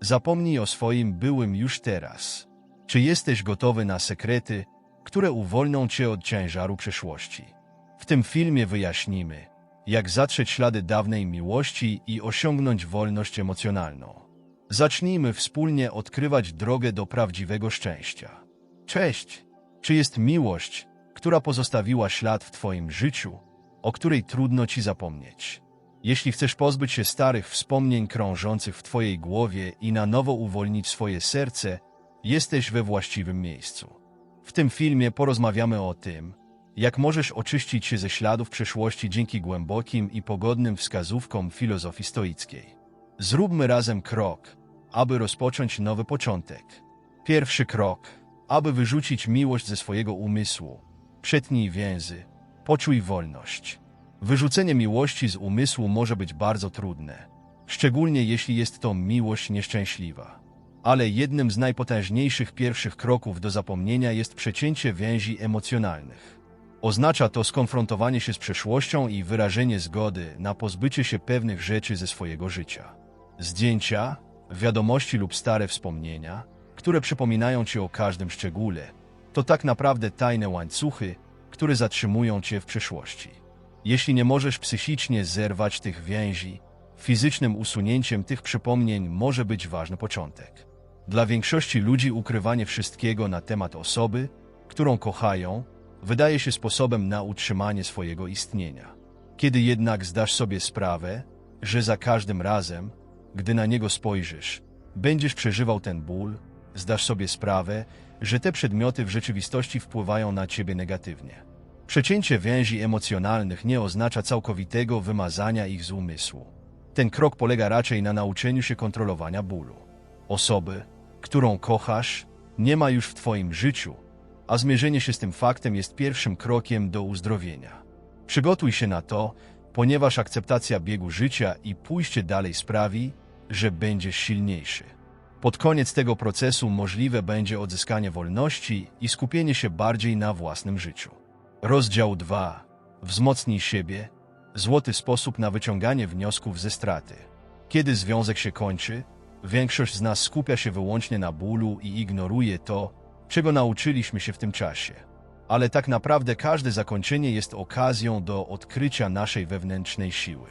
Zapomnij o swoim byłym już teraz. Czy jesteś gotowy na sekrety, które uwolnią cię od ciężaru przeszłości? W tym filmie wyjaśnimy, jak zatrzeć ślady dawnej miłości i osiągnąć wolność emocjonalną. Zacznijmy wspólnie odkrywać drogę do prawdziwego szczęścia. Cześć! Czy jest miłość, która pozostawiła ślad w Twoim życiu, o której trudno Ci zapomnieć? Jeśli chcesz pozbyć się starych wspomnień krążących w Twojej głowie i na nowo uwolnić swoje serce, jesteś we właściwym miejscu. W tym filmie porozmawiamy o tym, jak możesz oczyścić się ze śladów przeszłości dzięki głębokim i pogodnym wskazówkom filozofii stoickiej. Zróbmy razem krok, aby rozpocząć nowy początek. Pierwszy krok, aby wyrzucić miłość ze swojego umysłu. Przetnij więzy, poczuj wolność. Wyrzucenie miłości z umysłu może być bardzo trudne, szczególnie jeśli jest to miłość nieszczęśliwa. Ale jednym z najpotężniejszych pierwszych kroków do zapomnienia jest przecięcie więzi emocjonalnych. Oznacza to skonfrontowanie się z przeszłością i wyrażenie zgody na pozbycie się pewnych rzeczy ze swojego życia. Zdjęcia, wiadomości lub stare wspomnienia, które przypominają ci o każdym szczególe, to tak naprawdę tajne łańcuchy, które zatrzymują cię w przeszłości. Jeśli nie możesz psychicznie zerwać tych więzi, fizycznym usunięciem tych przypomnień może być ważny początek. Dla większości ludzi ukrywanie wszystkiego na temat osoby, którą kochają, wydaje się sposobem na utrzymanie swojego istnienia. Kiedy jednak zdasz sobie sprawę, że za każdym razem, gdy na niego spojrzysz, będziesz przeżywał ten ból, zdasz sobie sprawę, że te przedmioty w rzeczywistości wpływają na ciebie negatywnie. Przecięcie więzi emocjonalnych nie oznacza całkowitego wymazania ich z umysłu. Ten krok polega raczej na nauczeniu się kontrolowania bólu. Osoby, którą kochasz, nie ma już w Twoim życiu, a zmierzenie się z tym faktem jest pierwszym krokiem do uzdrowienia. Przygotuj się na to, ponieważ akceptacja biegu życia i pójście dalej sprawi, że będziesz silniejszy. Pod koniec tego procesu możliwe będzie odzyskanie wolności i skupienie się bardziej na własnym życiu. Rozdział 2. Wzmocnij siebie. Złoty sposób na wyciąganie wniosków ze straty. Kiedy związek się kończy, większość z nas skupia się wyłącznie na bólu i ignoruje to, czego nauczyliśmy się w tym czasie. Ale tak naprawdę każde zakończenie jest okazją do odkrycia naszej wewnętrznej siły.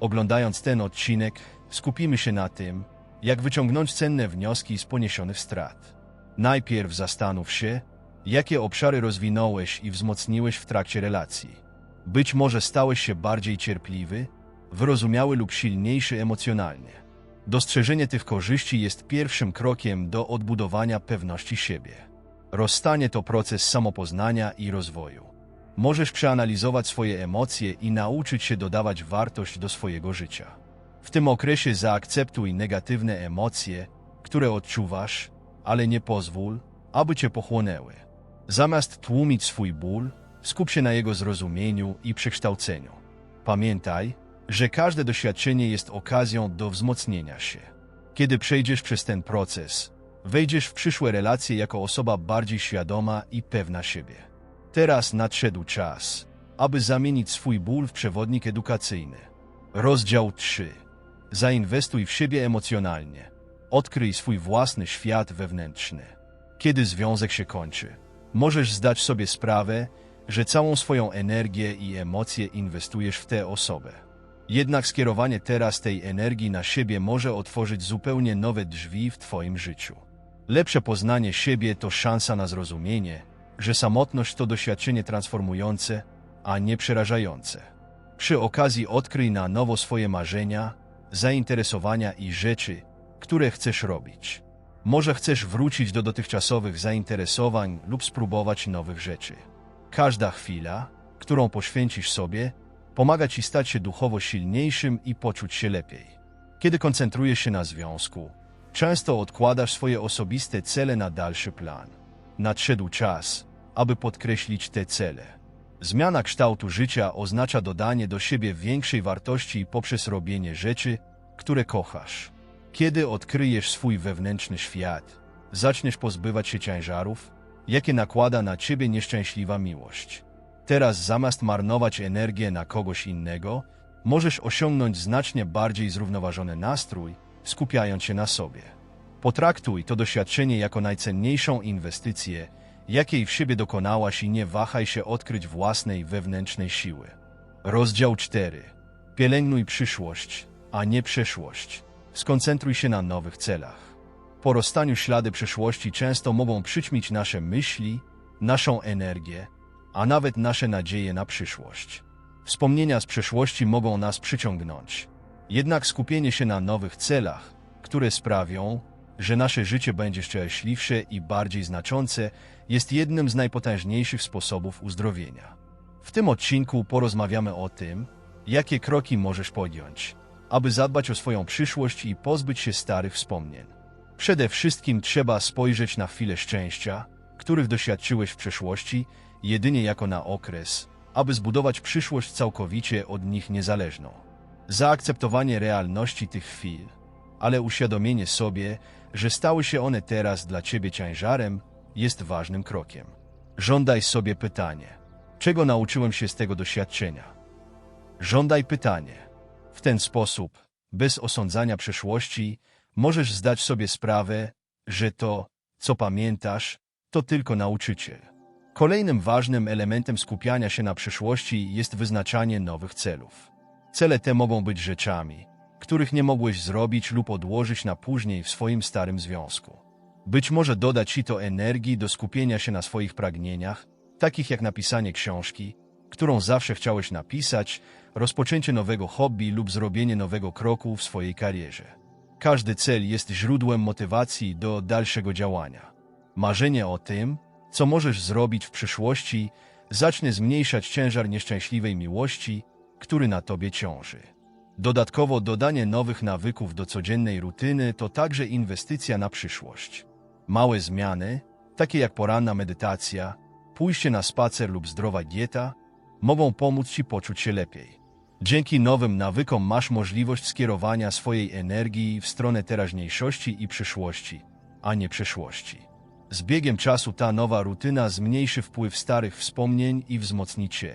Oglądając ten odcinek, skupimy się na tym, jak wyciągnąć cenne wnioski z poniesionych strat. Najpierw zastanów się, jakie obszary rozwinąłeś i wzmocniłeś w trakcie relacji. Być może stałeś się bardziej cierpliwy, wyrozumiały lub silniejszy emocjonalnie. Dostrzeżenie tych korzyści jest pierwszym krokiem do odbudowania pewności siebie. Rozstanie to proces samopoznania i rozwoju. Możesz przeanalizować swoje emocje i nauczyć się dodawać wartość do swojego życia. W tym okresie zaakceptuj negatywne emocje, które odczuwasz, ale nie pozwól, aby cię pochłonęły. Zamiast tłumić swój ból, skup się na jego zrozumieniu i przekształceniu. Pamiętaj, że każde doświadczenie jest okazją do wzmocnienia się. Kiedy przejdziesz przez ten proces, wejdziesz w przyszłe relacje jako osoba bardziej świadoma i pewna siebie. Teraz nadszedł czas, aby zamienić swój ból w przewodnik edukacyjny. Rozdział 3. Zainwestuj w siebie emocjonalnie. Odkryj swój własny świat wewnętrzny. Kiedy związek się kończy, możesz zdać sobie sprawę, że całą swoją energię i emocje inwestujesz w tę osobę. Jednak skierowanie teraz tej energii na siebie może otworzyć zupełnie nowe drzwi w Twoim życiu. Lepsze poznanie siebie to szansa na zrozumienie, że samotność to doświadczenie transformujące, a nie przerażające. Przy okazji odkryj na nowo swoje marzenia, zainteresowania i rzeczy, które chcesz robić. Może chcesz wrócić do dotychczasowych zainteresowań lub spróbować nowych rzeczy. Każda chwila, którą poświęcisz sobie, pomaga ci stać się duchowo silniejszym i poczuć się lepiej. Kiedy koncentrujesz się na związku, często odkładasz swoje osobiste cele na dalszy plan. Nadszedł czas, aby podkreślić te cele. Zmiana kształtu życia oznacza dodanie do siebie większej wartości poprzez robienie rzeczy, które kochasz. Kiedy odkryjesz swój wewnętrzny świat, zaczniesz pozbywać się ciężarów, jakie nakłada na ciebie nieszczęśliwa miłość. Teraz zamiast marnować energię na kogoś innego, możesz osiągnąć znacznie bardziej zrównoważony nastrój, skupiając się na sobie. Potraktuj to doświadczenie jako najcenniejszą inwestycję, jakiej w siebie dokonałaś i nie wahaj się odkryć własnej wewnętrznej siły. Rozdział 4. Pielęgnuj przyszłość, a nie przeszłość. Skoncentruj się na nowych celach. Po rozstaniu ślady przeszłości często mogą przyćmić nasze myśli, naszą energię, a nawet nasze nadzieje na przyszłość. Wspomnienia z przeszłości mogą nas przyciągnąć. Jednak skupienie się na nowych celach, które sprawią, że nasze życie będzie szczęśliwsze i bardziej znaczące, jest jednym z najpotężniejszych sposobów uzdrowienia. W tym odcinku porozmawiamy o tym, jakie kroki możesz podjąć, aby zadbać o swoją przyszłość i pozbyć się starych wspomnień. Przede wszystkim trzeba spojrzeć na chwile szczęścia, których doświadczyłeś w przeszłości, jedynie jako na okres, aby zbudować przyszłość całkowicie od nich niezależną. Zaakceptowanie realności tych chwil, ale uświadomienie sobie, że stały się one teraz dla ciebie ciężarem, jest ważnym krokiem. Żądaj sobie pytanie: czego nauczyłem się z tego doświadczenia? Żądaj pytanie. W ten sposób, bez osądzania przeszłości, możesz zdać sobie sprawę, że to, co pamiętasz, to tylko nauczyciel. Kolejnym ważnym elementem skupiania się na przyszłości jest wyznaczanie nowych celów. Cele te mogą być rzeczami, których nie mogłeś zrobić lub odłożyć na później w swoim starym związku. Być może doda ci to energii do skupienia się na swoich pragnieniach, takich jak napisanie książki, którą zawsze chciałeś napisać, rozpoczęcie nowego hobby lub zrobienie nowego kroku w swojej karierze. Każdy cel jest źródłem motywacji do dalszego działania. Marzenie o tym, co możesz zrobić w przyszłości, zacznie zmniejszać ciężar nieszczęśliwej miłości, który na tobie ciąży. Dodatkowo dodanie nowych nawyków do codziennej rutyny to także inwestycja na przyszłość. Małe zmiany, takie jak poranna medytacja, pójście na spacer lub zdrowa dieta, mogą pomóc Ci poczuć się lepiej. Dzięki nowym nawykom masz możliwość skierowania swojej energii w stronę teraźniejszości i przyszłości, a nie przeszłości. Z biegiem czasu ta nowa rutyna zmniejszy wpływ starych wspomnień i wzmocni Cię.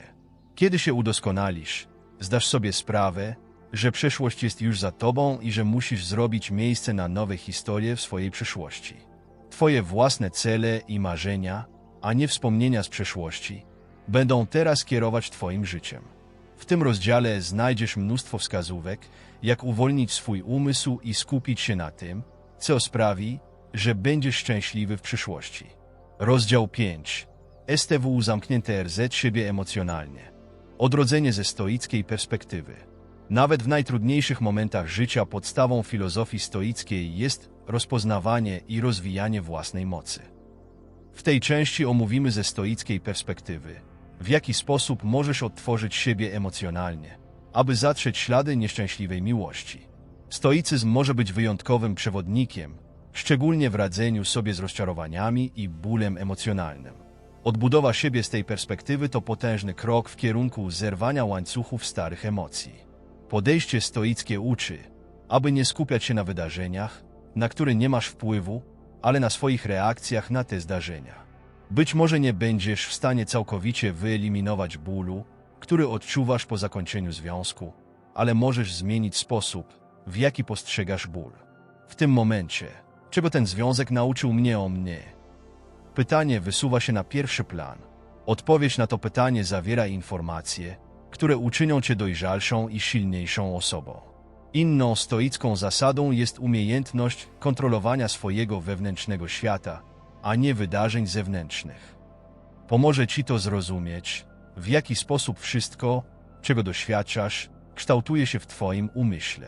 Kiedy się udoskonalisz, zdasz sobie sprawę, że przeszłość jest już za Tobą i że musisz zrobić miejsce na nowe historie w swojej przyszłości. Twoje własne cele i marzenia, a nie wspomnienia z przeszłości, będą teraz kierować Twoim życiem. W tym rozdziale znajdziesz mnóstwo wskazówek, jak uwolnić swój umysł i skupić się na tym, co sprawi, że będziesz szczęśliwy w przyszłości. Rozdział 5. STW zamknięte RZ siebie emocjonalnie. Odrodzenie ze stoickiej perspektywy. Nawet w najtrudniejszych momentach życia podstawą filozofii stoickiej jest rozpoznawanie i rozwijanie własnej mocy. W tej części omówimy ze stoickiej perspektywy, w jaki sposób możesz odtworzyć siebie emocjonalnie, aby zatrzeć ślady nieszczęśliwej miłości. Stoicyzm może być wyjątkowym przewodnikiem, szczególnie w radzeniu sobie z rozczarowaniami i bólem emocjonalnym. Odbudowa siebie z tej perspektywy to potężny krok w kierunku zerwania łańcuchów starych emocji. Podejście stoickie uczy, aby nie skupiać się na wydarzeniach, na które nie masz wpływu, ale na swoich reakcjach na te zdarzenia. Być może nie będziesz w stanie całkowicie wyeliminować bólu, który odczuwasz po zakończeniu związku, ale możesz zmienić sposób, w jaki postrzegasz ból. W tym momencie, czego ten związek nauczył mnie o mnie? Pytanie wysuwa się na pierwszy plan. Odpowiedź na to pytanie zawiera informacje, które uczynią cię dojrzalszą i silniejszą osobą. Inną stoicką zasadą jest umiejętność kontrolowania swojego wewnętrznego świata, a nie wydarzeń zewnętrznych. Pomoże ci to zrozumieć, w jaki sposób wszystko, czego doświadczasz, kształtuje się w Twoim umyśle.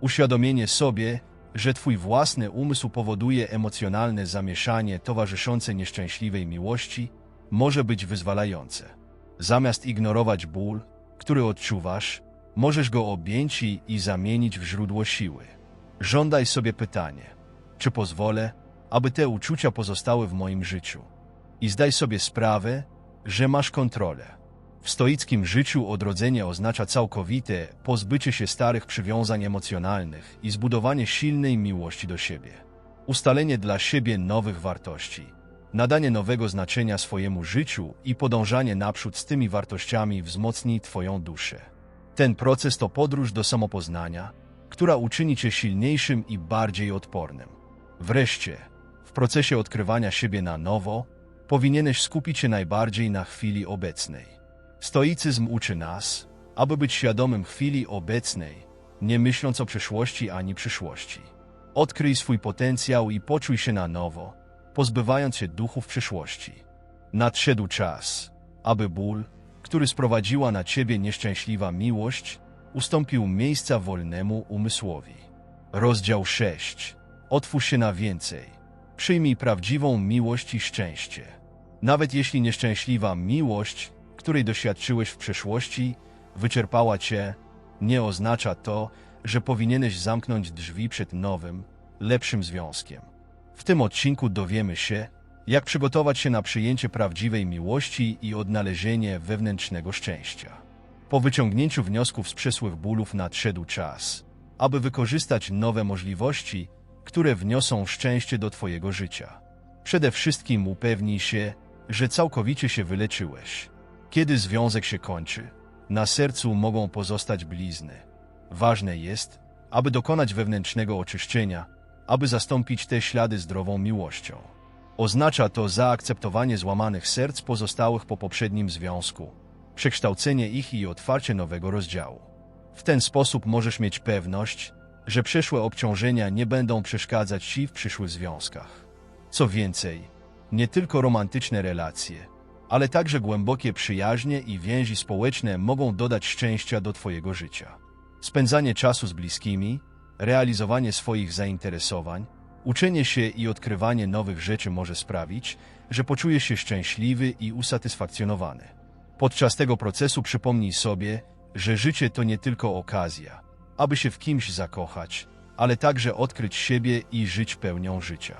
Uświadomienie sobie, że Twój własny umysł powoduje emocjonalne zamieszanie towarzyszące nieszczęśliwej miłości, może być wyzwalające. Zamiast ignorować ból, który odczuwasz, możesz go objąć i zamienić w źródło siły. Żądaj sobie pytanie, czy pozwolę, aby te uczucia pozostały w moim życiu. I zdaj sobie sprawę, że masz kontrolę. W stoickim życiu odrodzenie oznacza całkowite pozbycie się starych przywiązań emocjonalnych i zbudowanie silnej miłości do siebie. Ustalenie dla siebie nowych wartości, nadanie nowego znaczenia swojemu życiu i podążanie naprzód z tymi wartościami wzmocni Twoją duszę. Ten proces to podróż do samopoznania, która uczyni Cię silniejszym i bardziej odpornym. Wreszcie, w procesie odkrywania siebie na nowo, powinieneś skupić się najbardziej na chwili obecnej. Stoicyzm uczy nas, aby być świadomym chwili obecnej, nie myśląc o przeszłości ani przyszłości. Odkryj swój potencjał i poczuj się na nowo, pozbywając się duchów przyszłości. Nadszedł czas, aby ból, który sprowadziła na ciebie nieszczęśliwa miłość, ustąpił miejsca wolnemu umysłowi. Rozdział 6. Otwórz się na więcej. Przyjmij prawdziwą miłość i szczęście. Nawet jeśli nieszczęśliwa miłość, której doświadczyłeś w przeszłości, wyczerpała cię, nie oznacza to, że powinieneś zamknąć drzwi przed nowym, lepszym związkiem. W tym odcinku dowiemy się, jak przygotować się na przyjęcie prawdziwej miłości i odnalezienie wewnętrznego szczęścia. Po wyciągnięciu wniosków z przesłych bólów nadszedł czas, aby wykorzystać nowe możliwości, które wniosą szczęście do Twojego życia. Przede wszystkim upewnij się, że całkowicie się wyleczyłeś. Kiedy związek się kończy, na sercu mogą pozostać blizny. Ważne jest, aby dokonać wewnętrznego oczyszczenia, aby zastąpić te ślady zdrową miłością. Oznacza to zaakceptowanie złamanych serc pozostałych po poprzednim związku, przekształcenie ich i otwarcie nowego rozdziału. W ten sposób możesz mieć pewność, że przeszłe obciążenia nie będą przeszkadzać Ci w przyszłych związkach. Co więcej, nie tylko romantyczne relacje, ale także głębokie przyjaźnie i więzi społeczne mogą dodać szczęścia do Twojego życia. Spędzanie czasu z bliskimi, realizowanie swoich zainteresowań, uczenie się i odkrywanie nowych rzeczy może sprawić, że poczujesz się szczęśliwy i usatysfakcjonowany. Podczas tego procesu przypomnij sobie, że życie to nie tylko okazja, aby się w kimś zakochać, ale także odkryć siebie i żyć pełnią życia.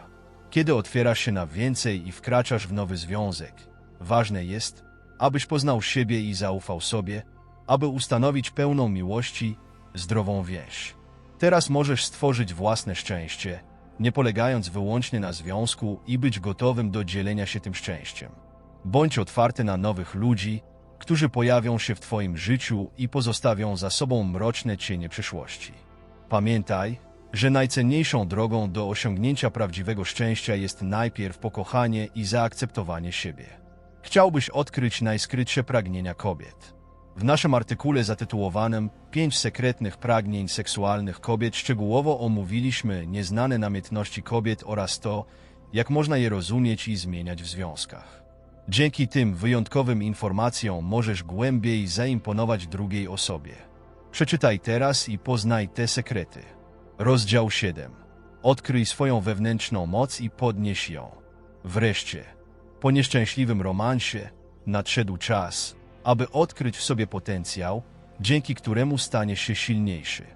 Kiedy otwierasz się na więcej i wkraczasz w nowy związek, ważne jest, abyś poznał siebie i zaufał sobie, aby ustanowić pełną miłości, zdrową więź. Teraz możesz stworzyć własne szczęście, nie polegając wyłącznie na związku i być gotowym do dzielenia się tym szczęściem. Bądź otwarty na nowych ludzi, którzy pojawią się w Twoim życiu i pozostawią za sobą mroczne cienie przyszłości. Pamiętaj, że najcenniejszą drogą do osiągnięcia prawdziwego szczęścia jest najpierw pokochanie i zaakceptowanie siebie. Chciałbyś odkryć najskrytsze pragnienia kobiet. W naszym artykule zatytułowanym Pięć sekretnych pragnień seksualnych kobiet szczegółowo omówiliśmy nieznane namiętności kobiet oraz to, jak można je rozumieć i zmieniać w związkach. Dzięki tym wyjątkowym informacjom możesz głębiej zaimponować drugiej osobie. Przeczytaj teraz i poznaj te sekrety. Rozdział 7. Odkryj swoją wewnętrzną moc i podnieś ją. Wreszcie, po nieszczęśliwym romansie, nadszedł czas, aby odkryć w sobie potencjał, dzięki któremu staniesz się silniejszy.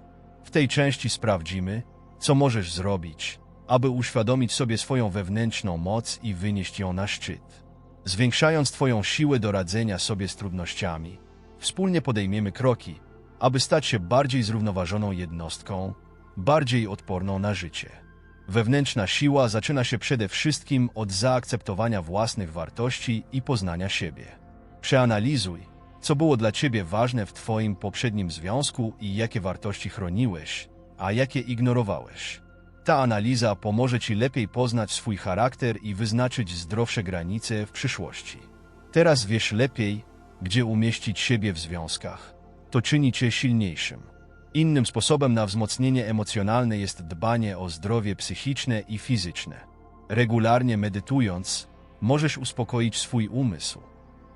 W tej części sprawdzimy, co możesz zrobić, aby uświadomić sobie swoją wewnętrzną moc i wynieść ją na szczyt. Zwiększając Twoją siłę do radzenia sobie z trudnościami, wspólnie podejmiemy kroki, aby stać się bardziej zrównoważoną jednostką, bardziej odporną na życie. Wewnętrzna siła zaczyna się przede wszystkim od zaakceptowania własnych wartości i poznania siebie. Przeanalizuj, co było dla Ciebie ważne w Twoim poprzednim związku i jakie wartości chroniłeś, a jakie ignorowałeś. Ta analiza pomoże Ci lepiej poznać swój charakter i wyznaczyć zdrowsze granice w przyszłości. Teraz wiesz lepiej, gdzie umieścić siebie w związkach. To czyni Cię silniejszym. Innym sposobem na wzmocnienie emocjonalne jest dbanie o zdrowie psychiczne i fizyczne. Regularnie medytując, możesz uspokoić swój umysł.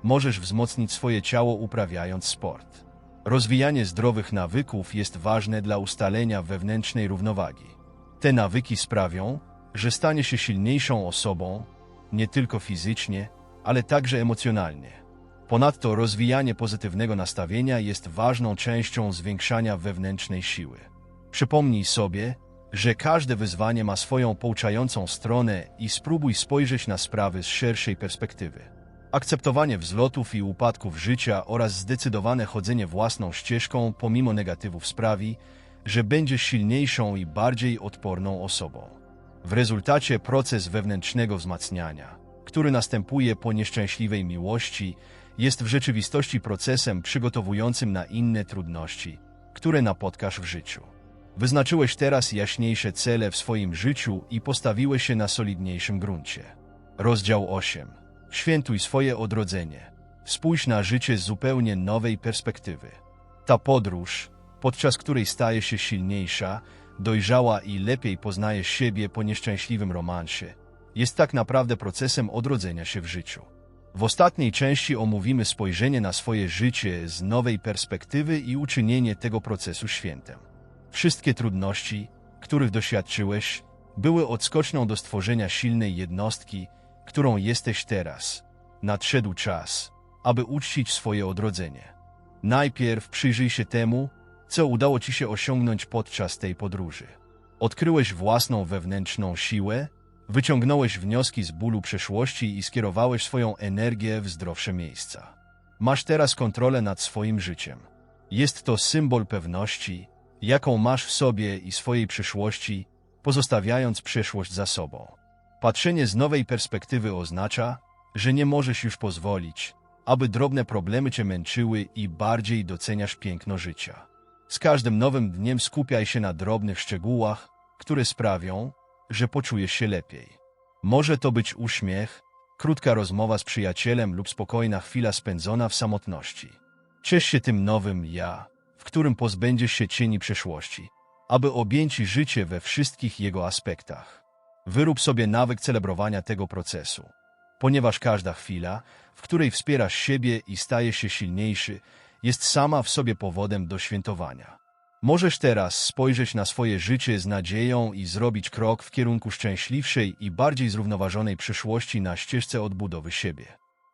Możesz wzmocnić swoje ciało uprawiając sport. Rozwijanie zdrowych nawyków jest ważne dla ustalenia wewnętrznej równowagi. Te nawyki sprawią, że stanie się silniejszą osobą, nie tylko fizycznie, ale także emocjonalnie. Ponadto rozwijanie pozytywnego nastawienia jest ważną częścią zwiększania wewnętrznej siły. Przypomnij sobie, że każde wyzwanie ma swoją pouczającą stronę i spróbuj spojrzeć na sprawy z szerszej perspektywy. Akceptowanie wzlotów i upadków życia oraz zdecydowane chodzenie własną ścieżką pomimo negatywów sprawi, że będziesz silniejszą i bardziej odporną osobą. W rezultacie proces wewnętrznego wzmacniania, który następuje po nieszczęśliwej miłości, jest w rzeczywistości procesem przygotowującym na inne trudności, które napotkasz w życiu. Wyznaczyłeś teraz jaśniejsze cele w swoim życiu i postawiłeś się na solidniejszym gruncie. Rozdział 8. Świętuj swoje odrodzenie. Spójrz na życie z zupełnie nowej perspektywy. Ta podróż, podczas której staje się silniejsza, dojrzała i lepiej poznajesz siebie po nieszczęśliwym romansie, jest tak naprawdę procesem odrodzenia się w życiu. W ostatniej części omówimy spojrzenie na swoje życie z nowej perspektywy i uczynienie tego procesu świętem. Wszystkie trudności, których doświadczyłeś, były odskoczną do stworzenia silnej jednostki, którą jesteś teraz. Nadszedł czas, aby uczcić swoje odrodzenie. Najpierw przyjrzyj się temu, co udało ci się osiągnąć podczas tej podróży. Odkryłeś własną wewnętrzną siłę, wyciągnąłeś wnioski z bólu przeszłości i skierowałeś swoją energię w zdrowsze miejsca. Masz teraz kontrolę nad swoim życiem. Jest to symbol pewności, jaką masz w sobie i swojej przyszłości, pozostawiając przeszłość za sobą. Patrzenie z nowej perspektywy oznacza, że nie możesz już pozwolić, aby drobne problemy cię męczyły i bardziej doceniasz piękno życia. Z każdym nowym dniem skupiaj się na drobnych szczegółach, które sprawią, że poczujesz się lepiej. Może to być uśmiech, krótka rozmowa z przyjacielem lub spokojna chwila spędzona w samotności. Ciesz się tym nowym ja, w którym pozbędziesz się cieni przeszłości, aby objąć życie we wszystkich jego aspektach. Wyrób sobie nawyk celebrowania tego procesu, ponieważ każda chwila, w której wspierasz siebie i stajesz się silniejszy, jest sama w sobie powodem do świętowania. Możesz teraz spojrzeć na swoje życie z nadzieją i zrobić krok w kierunku szczęśliwszej i bardziej zrównoważonej przyszłości na ścieżce odbudowy siebie.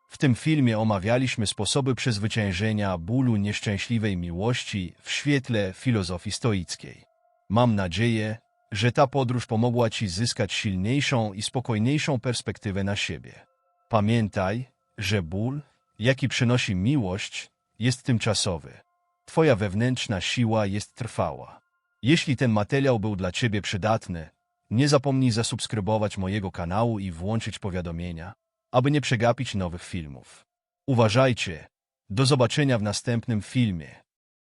W tym filmie omawialiśmy sposoby przezwyciężenia bólu nieszczęśliwej miłości w świetle filozofii stoickiej. Mam nadzieję, że ta podróż pomogła Ci zyskać silniejszą i spokojniejszą perspektywę na siebie. Pamiętaj, że ból, jaki przynosi miłość, jest tymczasowy. Twoja wewnętrzna siła jest trwała. Jeśli ten materiał był dla Ciebie przydatny, nie zapomnij zasubskrybować mojego kanału i włączyć powiadomienia, aby nie przegapić nowych filmów. Uważajcie! Do zobaczenia w następnym filmie.